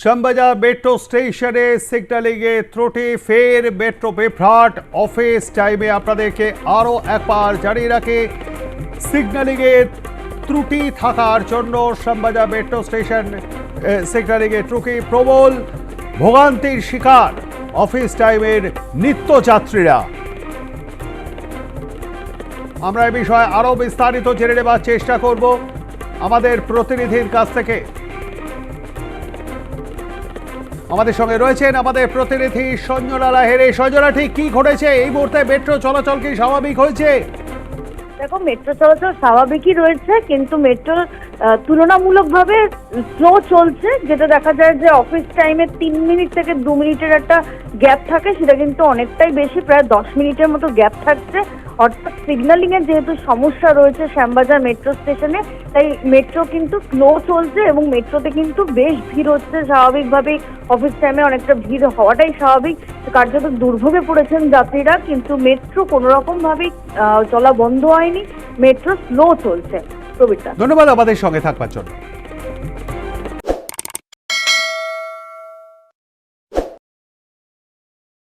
Shyambazar metro স্টেশনে সিগন্যালিংয়ে ত্রুটি, ফের মেট্রো বিভ্রাট। অফিস টাইমে আপনাদেরকে আরও একবার জানিয়ে রাখে, সিগন্যালিংয়ে ত্রুটি থাকার জন্য শ্যামবাজার মেট্রো স্টেশন সিগন্যালিংয়ে ত্রুটি প্রবল ভোগান্তির শিকার অফিস টাইমের নিত্যযাত্রীরা। আমরা এ বিষয়ে আরও বিস্তারিত জেনে নেবার চেষ্টা করব। আমাদের প্রতিনিধির কাছ থেকে আমাদের সঙ্গে রয়েছেন আমাদের প্রতিনিধি সঞ্জনা লাহেরে সঞ্জনা, ঠিক কি ঘটেছে? এই মুহূর্তে মেট্রো চলাচল কি স্বাভাবিক হয়েছে? দেখো, মেট্রো চলাচল স্বাভাবিকই রয়েছে, কিন্তু মেট্রো তুলনামূলকভাবে স্লো চলছে, যেটা দেখা যায় যে অফিস টাইমে তিন মিনিট থেকে দু মিনিটের একটা গ্যাপ থাকে, সেটা কিন্তু অনেকটাই বেশি, প্রায় দশ মিনিটের মতো গ্যাপ থাকছে। অর্থাৎ সিগন্যালিং এর যেহেতু সমস্যা রয়েছে শ্যামবাজার মেট্রো স্টেশনে তাই মেট্রো কিন্তু স্লো চলছে এবং মেট্রোতে কিন্তু বেশ ভিড় হচ্ছে। স্বাভাবিকভাবেই অফিস টাইমে অনেকটা ভিড় হওয়াটাই স্বাভাবিক। কার্যত দুর্ভোগে পড়েছেন যাত্রীরা, কিন্তু মেট্রো কোনো রকম ভাবেই চলা বন্ধ হয়নি। মেট্রো স্লো চলছে। প্রবীরটা ধন্যবাদ আমাদের সঙ্গে থাকবার জন্য।